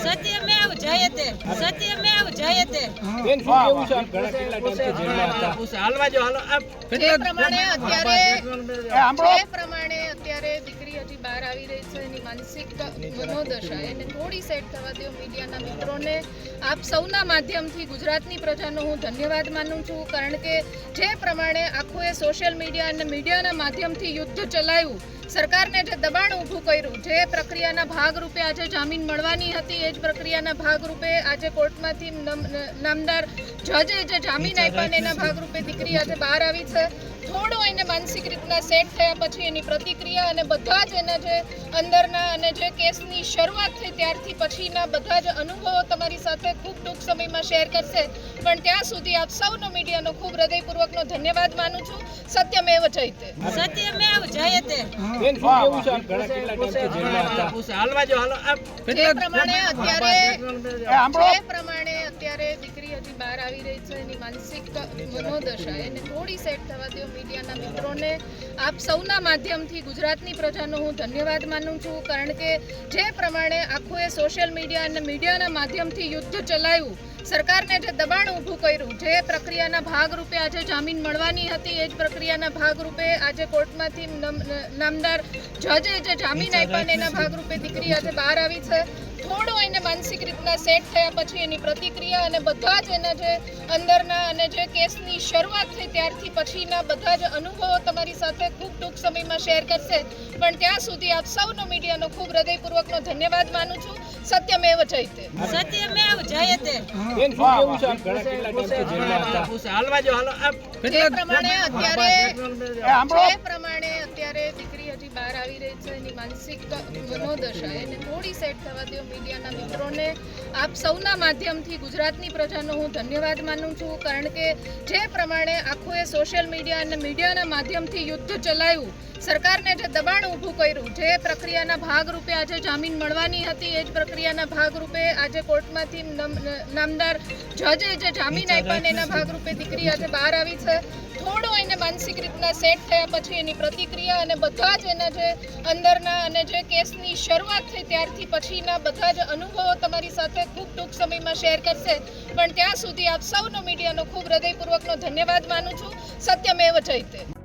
સત્યમેવ જયતે સત્યમેવ જયતે. બેન શું કેવું છે? ઘણા કેટલા ટાઈમથી જેલમાં હતા. હાલવા જો હાલો. જે પ્રમાણે અત્યારે જે પ્રમાણે અત્યારે દીકરી હજી બહાર આવી રહી છે એની માનસિક મનોદશા એને થોડી સેટ થવા દો. મીડિયાના મિત્રોને આપ સૌના માધ્યમથી ગુજરાતની પ્રજાનો હું ધન્યવાદ માનું છું કારણ કે જે પ્રમાણે આખું એ સોશિયલ મીડિયા અને મીડિયાના માધ્યમથી યુદ્ધ ચલાવ્યું સરકારને જે દબાણ ઊભું કર્યું જે પ્રક્રિયાના ભાગરૂપે આજે જામીન મળવાની હતી એ જ પ્રક્રિયાના ભાગરૂપે આજે કોર્ટમાંથી નમ- નામદાર જજે જે જામીન આપ્યા ને એના ભાગરૂપે દીકરી આજે બહાર આવી છે. થોડું એને માનસિક રીતના સેટ થયા પછી એની પ્રતિક્રિયા અને બધા જ એના જે અંદરના અને જે કેસની શરૂઆત થઈ ત્યારથી પછીના બધા જ અનુભવો તમારી સાથે ખૂબ ટૂંક સમયમાં શેર કરશે. પણ ત્યાં સુધી આપ સૌનો મીડિયાનો ખૂબ હૃદયપૂર્વકનો ધન્યવાદ માનું છું. સત્યમેવ જયતે સત્યમેવ જયતે બેન શું કેવું છે? ઘણા કેટલા ટાઈમથી જેલમાં હતા. હાલવા જો હાલો. આપ પ્રમાણે અત્યારે જે પ્રમાણે અત્યારે દીકરી હજી બહાર આવી રહી છે એની માનસિક મનોદશા એને થોડી સેટ થવા દો મીડિયાના મિત્રોને. આપ સૌના માધ્યમથી ગુજરાતની પ્રજાનો હું ધન્યવાદ માનું છું કારણ કે જે પ્રમાણે આખું એ સોશિયલ મીડિયા અને મીડિયાના માધ્યમથી યુદ્ધ ચલાવ્યું સરકારને જે દબાણ ઊભું કર્યું જે પ્રક્રિયાના ભાગરૂપે આજે જામીન મળવાની હતી એ જ પ્રક્રિયાના ભાગરૂપે આજે કોર્ટમાંથી નમ- નામદાર જજે જે જામીન આપ્યા ને એના ભાગરૂપે દીકરી આજે બહાર આવી છે. થોડો એને માનસિક રીતના સેટ થયા પછી એની પ્રતિક્રિયા અને બધા જ એના જે અંદરના અને જે કેસની શરૂઆત થઈ ત્યારથી પછીના બધા જ અનુભવો તમારી સાથે ખૂબ ટૂંક સમયમાં શેર કરશે. પણ ત્યાં સુધી આપ સૌનો મીડિયાનો ખૂબ હૃદયપૂર્વકનો ધન્યવાદ માનું છું. સત્યમેવ જયતે સત્યમેવ જયતે બેન શું કેવું છે? ઘણા કેટલા ટાઈમથી જેલમાં હતા. હાલવા જો હાલો. આપ પ્રમાણે અત્યારે જે પ્રમાણે અત્યારે દીકરી હજી બહાર આવી રહી છે એની માનસિક મનોદશા એને થોડી સેટ થવા દો મીડિયાના મિત્રોને. આપ સૌના માધ્યમથી ગુજરાતની પ્રજાનો હું ધન્યવાદ માનું છું કારણ કે જે પ્રમાણે આખું એ સોશિયલ મીડિયા અને મીડિયાના માધ્યમથી યુદ્ધ ચલાવ્યું સરકારને જે દબાણ ઊભું કર્યું જે પ્રક્રિયાના ભાગરૂપે આજે જામીન મળવાની હતી એ જ પ્રક્રિયાના ભાગરૂપે આજે કોર્ટમાંથી નમ- નામદાર જજે જે જામીન આપ્યા એના ભાગરૂપે દીકરી આજે બહાર આવી છે. થોડું એને માનસિક રીતના સેટ થયા પછી એની પ્રતિક્રિયા અને બધા જ એના જે અંદરના અને જે કેસની શરૂઆત થઈ ત્યારથી પછીના બધા જ અનુભવો તમારી સાથે ખૂબ ટૂંક સમયમાં શેર કરશે. પણ ત્યાં સુધી આપ સૌનો મીડિયાનો ખૂબ હૃદયપૂર્વકનો ધન્યવાદ માનું છું. સત્યમેવ જયતે